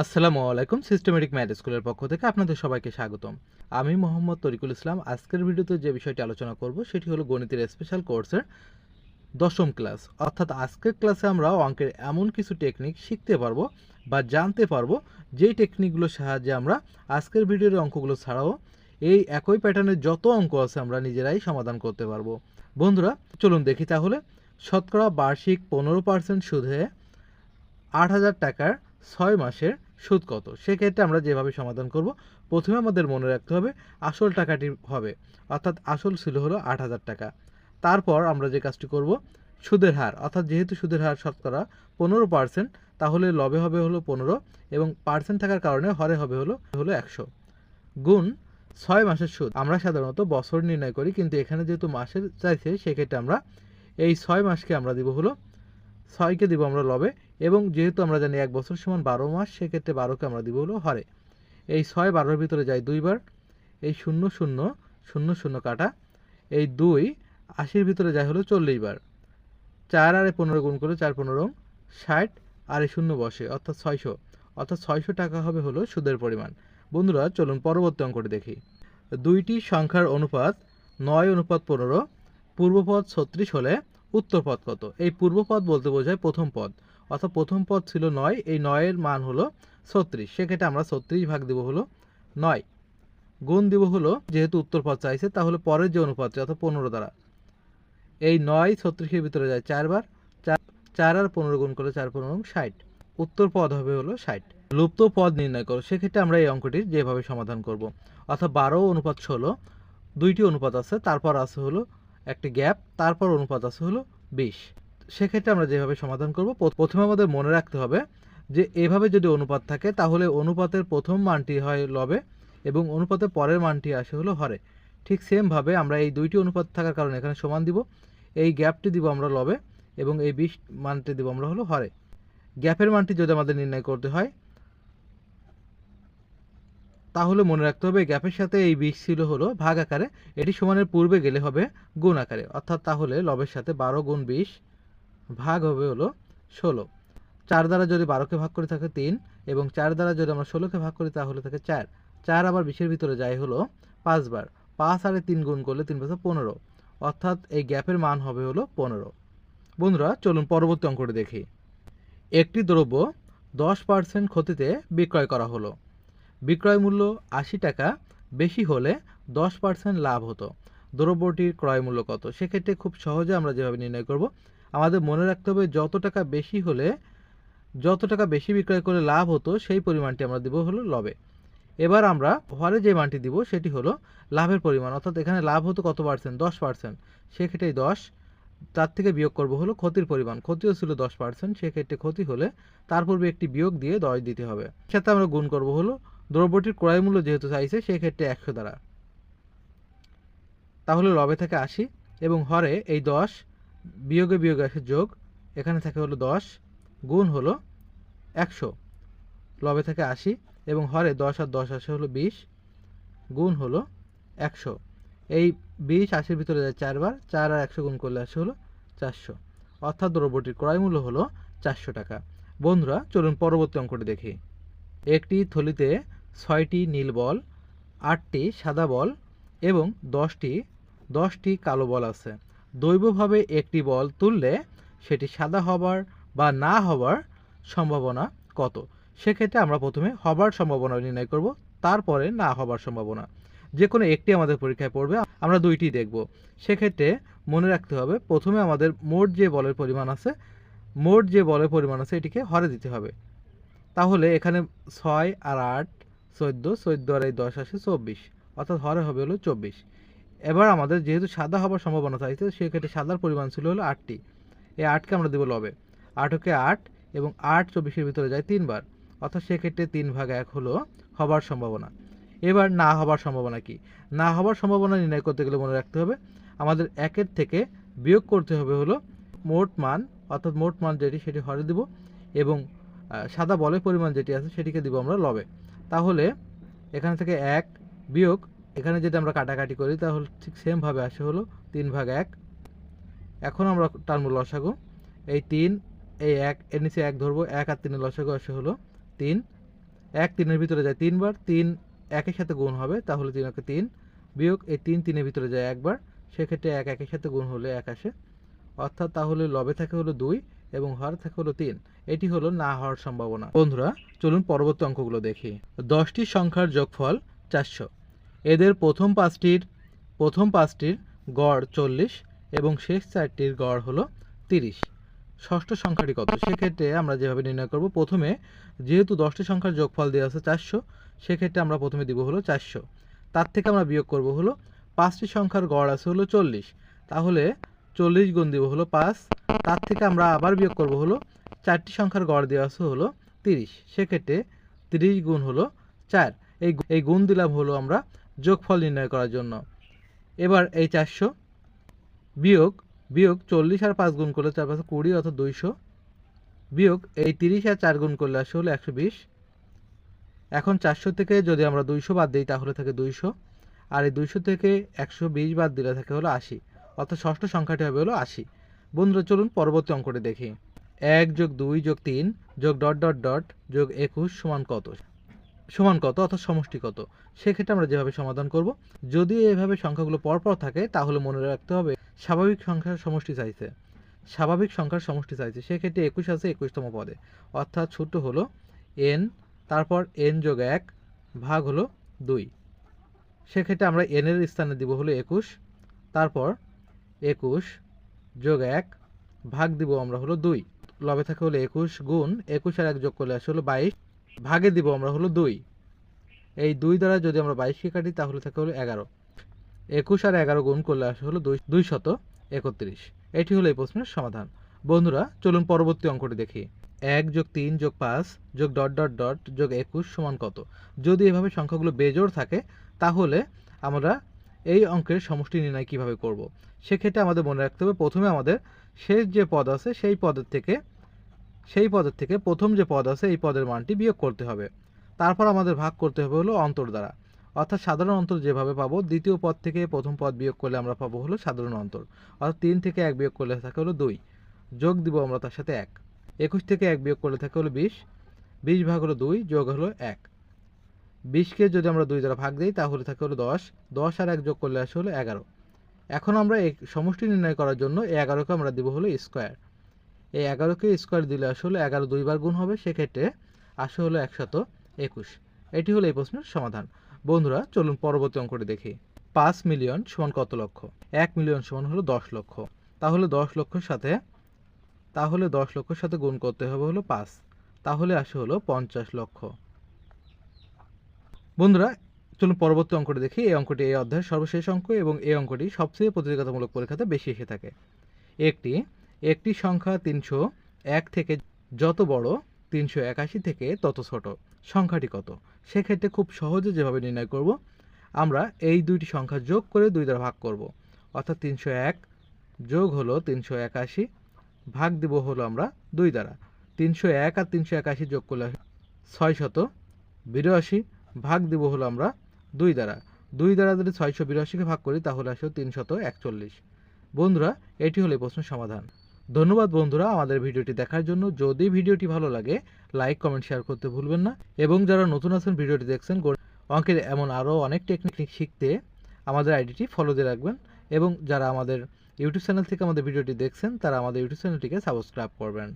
আসসালামু আলাইকুম systematic math স্কুলের পক্ষ থেকে আপনাদের সবাইকে স্বাগতম। আমি মোহাম্মদ তরিকুল ইসলাম। আজকের ভিডিওতে যে বিষয়টি আলোচনা করব, সেটি হলো গণিতের স্পেশাল কোর্সের দশম ক্লাস অর্থাৎ আজকের ক্লাসে আমরা অঙ্কের এমন কিছু টেকনিক শিখতে পারব বা জানতে পারব, যেই টেকনিকগুলোর সাহায্যে আমরা আজকের ভিডিওর অঙ্কগুলো ছাড়াও এই একই প্যাটার্নের যত অঙ্ক আছে আমরা নিজেরাই সমাধান করতে পারব। বন্ধুরা, চলুন দেখি তাহলে। শতকরা বার্ষিক পনেরো পার্সেন্ট সুদে আট হাজার টাকার ছয় মাসের সুদ কত? সেক্ষেত্রে আমরা যেভাবে সমাধান করব, প্রথমে আমাদের মনে রাখতে হবে আসল টাকাটি হবে। অর্থাৎ আসল ছিল হলো আট হাজার টাকা। তারপর আমরা যে কাজটি করব, সুদের হার। অর্থাৎ যেহেতু সুদের হার শতকরা পনেরো পার্সেন্ট তাহলে লবে হবে হলো পনেরো এবং পার্সেন্ট থাকার কারণে হরে হবে হলো হলো একশো। গুণ ছয় মাসের সুদ। আমরা সাধারণত বছর নির্ণয় করি, কিন্তু এখানে যেহেতু মাসের চাইছে সেক্ষেত্রে আমরা এই ছয় মাসকে আমরা দিব হলো, ছয়কে দিব আমরা লবে এবং যেহেতু আমরা জানি এক বছর সমান বারো মাস, সেক্ষেত্রে বারোকে আমরা দিব হলো হরে। এই ছয় বারোর ভিতরে যায় দুইবার, এই শূন্য শূন্য শূন্য শূন্য কাটা, এই দুই আশির ভিতরে যায় হলো চল্লিশ বার। চার আরে পনেরো গুণ করে চার পনেরো, ষাট আর শূন্য বসে, অর্থাৎ ছয়শো। অর্থাৎ ছয়শো টাকা হবে হলো সুদের পরিমাণ। বন্ধুরা, চলুন পরবর্তী অঙ্কটি দেখি। দুইটি সংখ্যার অনুপাত নয় অনুপাত পনেরো, পূর্বপদ ছত্রিশ হলে উত্তর পদ কত? এই পূর্বপদ বলতে বোঝায় প্রথম পদ। অর্থাৎ প্রথম পদ ছিল নয়, এই নয়ের মান হলো ছত্রিশ। সেক্ষেত্রে আমরা ছত্রিশ ভাগ দেবো হলো নয়। গুণ দিব হলো, যেহেতু উত্তর পদ চাইছে, তাহলে পরের যে অনুপাতটি, অর্থাৎ পনেরো দ্বারা। এই নয় ছত্রিশের ভিতরে যায় চারবার, চার আর পনেরো গুণ করে চার, পনেরো ষাট। উত্তর পদ হবে হলো ষাট। লুপ্ত পদ নির্ণয় করো, সেক্ষেত্রে আমরা এই অঙ্কটির যেভাবে সমাধান করব। অর্থাৎ বারো অনুপাত ষোলো, দুইটি অনুপাত আছে, তারপর আছে হলো একটি গ্যাপ, তারপর অনুপাত আছে হলো বিশ। সেক্ষেত্রে আমরা যেভাবে সমাধান করব প্রথমে আমাদের মনে রাখতে হবে যে এভাবে যদি অনুপাত থাকে, তাহলে অনুপাতের প্রথম মানটি হয় লবে এবং অনুপাতের পরের মানটি আসে হলো হরে। ঠিক সেমভাবে আমরা এই দুইটি অনুপাত থাকার কারণে এখানে সমান দিব। এই গ্যাপটি দিব আমরা লবে এবং এই বিশ মানটি দিব আমরা হলো হরে। গ্যাপের মানটি যদি আমাদের নির্ণয় করতে হয়, তাহলে মনে রাখতে হবে গ্যাপের সাথে এই বিশ ছিল হলো ভাগ আকারে। এটি সমানের পূর্বে গেলে হবে গুণ আকারে। অর্থাৎ তাহলে লবের সাথে বারো গুণ বিশ ভাগ হবে হলো ষোলো। চার দ্বারা যদি বারোকে ভাগ করে থাকে তিন, এবং চার দ্বারা যদি আমরা ষোলোকে ভাগ করি তাহলে থাকে চার। চার আবার বিশের ভিতরে যায় হলো পাঁচবার। পাঁচ আরে তিন গুণ করলে তিন পাঁচে পনেরো। অর্থাৎ এই গ্যাপের মান হবে হলো পনেরো। বন্ধুরা, চলুন পরবর্তী অঙ্কটি দেখি। একটি দ্রব্য দশ পার্সেন্ট ক্ষতিতে বিক্রয় করা হলো। বিক্রয় মূল্য আশি টাকা, বেশি হলে দশ পার্সেন্ট লাভ হতো। দ্রব্যটির ক্রয় মূল্য কত? সেক্ষেত্রে খুব সহজে আমরা যেভাবে নির্ণয় করব আমাদের মনে রাখতে হবে যত টাকা বেশি হলে, যত টাকা বেশি বিক্রয় করে লাভ হতো, সেই পরিমাণটি আমরা দেবো হলো লবে। এবার আমরা হরে যে মানটি দিব, সেটি হলো লাভের পরিমাণ। অর্থাৎ এখানে লাভ হতো কত পার্সেন্ট? দশ পার্সেন্ট। সেক্ষেত্রে দশ, তার থেকে বিয়োগ করব হলো ক্ষতির পরিমাণ। ক্ষতিও ছিল দশ পার্সেন্ট, সেক্ষেত্রে ক্ষতি হলে তার পূর্বে একটি বিয়োগ দিয়ে দশ দিতে হবে। সাথে আমরা গুণ করব হলো দ্রব্যটির ক্রয় মূল্য যেহেতু চাইছে, সেক্ষেত্রে একশো দ্বারা। তাহলে লবে থেকে আশি এবং হরে এই দশ বিয়োগে বিয়োগে আসে যোগ, এখানে থাকে হলো দশ, গুণ হলো একশো। লবে থেকে আশি এবং হরে দশ আর দশ আসে হলো বিশ, গুণ হলো একশো। এই বিশ আশির ভিতরে যায় চারবার, চার আর একশো গুণ করলে আসে হলো চারশো। অর্থাৎ দ্রব্যটির ক্রয় মূল্য হলো চারশো টাকা। বন্ধুরা, চলুন পরবর্তী অঙ্কটি দেখি। একটি থলিতে ছয়টি নীল বল, আটটি সাদা বল এবং দশটি দশটি কালো বল আছে। দৈবভাবে একটি বল তুললে সেটি সাদা হবার বা না হবার সম্ভাবনা কত? সেক্ষেত্রে আমরা প্রথমে হবার সম্ভাবনা নির্ণয় করব, তারপরে না হবার সম্ভাবনা। যে কোনো একটি আমাদের পরীক্ষায় পড়বে, আমরা দুইটি দেখব। সেক্ষেত্রে মনে রাখতে হবে, প্রথমে আমাদের মোট যে বলের পরিমাণ আছে, মোট যে বলের পরিমাণ আছে এটিকে হরে দিতে হবে। তাহলে এখানে ছয় আর আট, চোদ্দ চোদ্দ আর এই দশ আসে চব্বিশ, অর্থাৎ হরে হবে হলো চব্বিশ। এবার আমাদের যেহেতু সাদা হবার সম্ভাবনা চাইছে সেক্ষেত্রে সাদার পরিমাণ ছিল হলো আটটি। এই আটকে আমরা দেবো লবে। আটকে আট এবং আট চব্বিশের ভিতরে যায় তিনবার। অর্থাৎ সেক্ষেত্রে তিন ভাগ এক হলো হবার সম্ভাবনা। এবার না হবার সম্ভাবনা কি? না হবার সম্ভাবনা নির্ণয় করতে গেলে মনে রাখতে হবে, আমাদের একের থেকে বিয়োগ করতে হবে হলো মোট মান, অর্থাৎ মোট মান যেটি সেটি হরে দিব এবং সাদা বলের পরিমাণ যেটি আছে সেটিকে দিব আমরা লবে। তাহলে এখান থেকে এক বিয়োগ এখানে যদি আমরা কাটাকাটি করি, তাহলে ঠিক সেমভাবে আসে হলো তিন ভাগ এক। এখন আমরা টানবো লসাগু, এই তিন, এই এক, এর নিচে এক ধরবো, এক আর তিনের লসাগু আসে হলো তিন। এক তিনের ভিতরে যায় তিনবার, তিন একের সাথে গুণ হবে, তাহলে তিন একে তিন। বিয়োগ এই তিন তিনের ভিতরে যায় একবার, সেক্ষেত্রে এক একের সাথে গুণ হলে এক আসে। অর্থাৎ তাহলে লবে থাকে হলো দুই এবং হর থাকে হলো তিন। এটি হলো না হওয়ার সম্ভাবনা। বন্ধুরা, চলুন পরবর্তী অঙ্কগুলো দেখি। দশটি সংখ্যার যোগফল চারশো। এদের প্রথম পাঁচটির প্রথম পাঁচটির গড় চল্লিশ এবং শেষ চারটির গড় হলো তিরিশ। ষষ্ঠ সংখ্যাটি কত? সেক্ষেত্রে আমরা যেভাবে নির্ণয় করব, প্রথমে যেহেতু দশটি সংখ্যার যোগফল দেওয়া আছে চারশো, সেক্ষেত্রে আমরা প্রথমে দিব হলো চারশো। তার থেকে আমরা বিয়োগ করব হলো পাঁচটি সংখ্যার গড় আছে হলো চল্লিশ। তাহলে চল্লিশ গুণ দিব হলো পাঁচ, তার থেকে আমরা আবার বিয়োগ করব হলো চারটি সংখ্যার গড় দেওয়া আছে হলো তিরিশ। সেক্ষেত্রে তিরিশ গুণ হলো চার। এই এই গুণ দিলাম হলো আমরা যোগফল নির্ণয় করার জন্য। এবার এই চারশো বিয়োগ বিয়োগ চল্লিশ আর পাঁচ গুণ করলে চার পাঁচশো কুড়ি অর্থাৎ দুইশো। বিয়োগ এই তিরিশ আর চার গুণ করলে আসে হলো একশো বিশ। এখন চারশো থেকে যদি আমরা দুইশো বাদ দিই তাহলে থাকে দুইশো। আর এই দুইশো থেকে একশো বিশ বাদ দিলে থাকে হলো আশি। অর্থাৎ ষষ্ঠ সংখ্যাটি হবে হলো আশি। বন্ধুরা, চলুন পরবর্তী অঙ্কটি দেখি। এক যোগ দুই যোগ তিন যোগ ডট ডট ডট যোগ একুশ সমান কত? সমান কত অর্থাৎ সমষ্টি কত সেক্ষেত্রে আমরা যেভাবে সমাধান করব, যদি এভাবে সংখ্যাগুলো পরপর থাকে, তাহলে মনে রাখতে হবে স্বাভাবিক সংখ্যার সমষ্টি চাইছে। স্বাভাবিক সংখ্যার সমষ্টি চাইছে, সেক্ষেত্রে একুশ আছে একুশতম পদে। অর্থাৎ ছোট হলো এন তারপর এন যোগ এক ভাগ হলো দুই। সেক্ষেত্রে আমরা এনের স্থানে দিব হলো একুশ, তারপর একুশ যোগ এক ভাগ দিব আমরা হলো দুই। লবে থাকে হলো একুশ গুণ, একুশ আর এক যোগ করলে আসে হলো বাইশ। ভাগে দিব আমরা হলো দুই। এই দুই দ্বারা যদি আমরা বাইশকে কাটি, তাহলে থাকে হলো এগারো। একুশ আর এগারো গুণ করলে আসে হলো দুই দুই শত একত্রিশ। এটি হলো এই প্রশ্নের সমাধান। বন্ধুরা, চলুন পরবর্তী অঙ্কটি দেখি। এক যোগ তিন যোগ পাঁচ যোগ ডট ডট ডট যোগ একুশ সমান কত? যদি এভাবে সংখ্যাগুলো বেজোড় থাকে, তাহলে আমরা এই অঙ্কের সমষ্টি নির্ণয় কীভাবে করব? সেক্ষেত্রে আমাদের মনে রাখতে হবে, প্রথমে আমাদের শেষ যে পদ আছে, সেই পদের থেকে সেই পদের থেকে প্রথম যে পদ আছে, এই পদের মানটি বিয়োগ করতে হবে। তারপর আমাদের ভাগ করতে হবে হলো অন্তর দ্বারা। অর্থাৎ সাধারণ অন্তর যেভাবে পাবো, দ্বিতীয় পদ থেকে প্রথম পদ বিয়োগ করলে আমরা পাবো হলো সাধারণ অন্তর। অর্থাৎ তিন থেকে এক বিয়োগ করলে থাকে হলো দুই। যোগ দিব আমরা তার সাথে এক। একুশ থেকে এক বিয়োগ করলে থাকে হলো বিশ। বিশ ভাগ হলো দুই, যোগ হলো এক। বিশকে যদি আমরা দুই দ্বারা ভাগ দিই, তাহলে থাকে হলো দশ। দশ আর এক যোগ করলে আসে হলো এগারো। এখন আমরা সমষ্টি নির্ণয় করার জন্য এই এগারোকে আমরা দিব হলো স্কোয়ার। এই এগারোকে স্কোয়ার দিলে আসলে এগারো দুইবার গুণ হবে, সেক্ষেত্রে আসে হলো একশত একুশ। এটি হলো এই প্রশ্নের সমাধান। বন্ধুরা, চলুন পরবর্তী অঙ্কটি দেখি। পাঁচ মিলিয়ন সমান কত লক্ষ? এক মিলিয়ন সমান হলো দশ লক্ষ। তাহলে দশ লক্ষর সাথে, তাহলে দশ লক্ষর সাথে গুণ করতে হবে হলো পাঁচ। তাহলে আসে হলো পঞ্চাশ লক্ষ। বন্ধুরা, চলুন পরবর্তী অঙ্কটি দেখি। এই অঙ্কটি এই অধ্যায়ের সর্বশেষ অঙ্ক এবং এই অঙ্কটি সবচেয়ে প্রতিযোগিতামূলক পরীক্ষাতে বেশি এসে থাকে। একটি একটি সংখ্যা তিনশো এক থেকে যত বড়, তিনশো একাশি থেকে তত ছোট। সংখ্যাটি কত? সেক্ষেত্রে খুব সহজে যেভাবে নির্ণয় করব, আমরা এই দুইটি সংখ্যা যোগ করে দুই দ্বারা ভাগ করব। অর্থাৎ তিনশো এক যোগ হলো তিনশো একাশি, ভাগ দিব হলো আমরা দুই দ্বারা। তিনশো এক আর তিনশো একাশি যোগ করলে ছয় শত বিরাশি, ভাগ দিব হলো আমরা দুই দ্বারা। দুই দ্বারা যদি ছয়শো বিরাশিকে ভাগ করি, তাহলে আসে তিনশত একচল্লিশ। বন্ধুরা, এটি হলো এই প্রশ্নের সমাধান। ধন্যবাদ বন্ধুরা আমাদের ভিডিওটি দেখার জন্য। যদি ভিডিওটি ভালো লাগে লাইক কমেন্ট শেয়ার করতে ভুলবেন না। এবং যারা নতুন আছেন, ভিডিওটি দেখছেন অঙ্কের এমন আরও অনেক টেকনিক শিখতে আমাদের আইডিটি ফলো দিয়ে রাখবেন। এবং যারা আমাদের ইউটিউব চ্যানেল থেকে আমাদের ভিডিওটি দেখছেন, তারা আমাদের ইউটিউব চ্যানেলটিকে সাবস্ক্রাইব করবেন।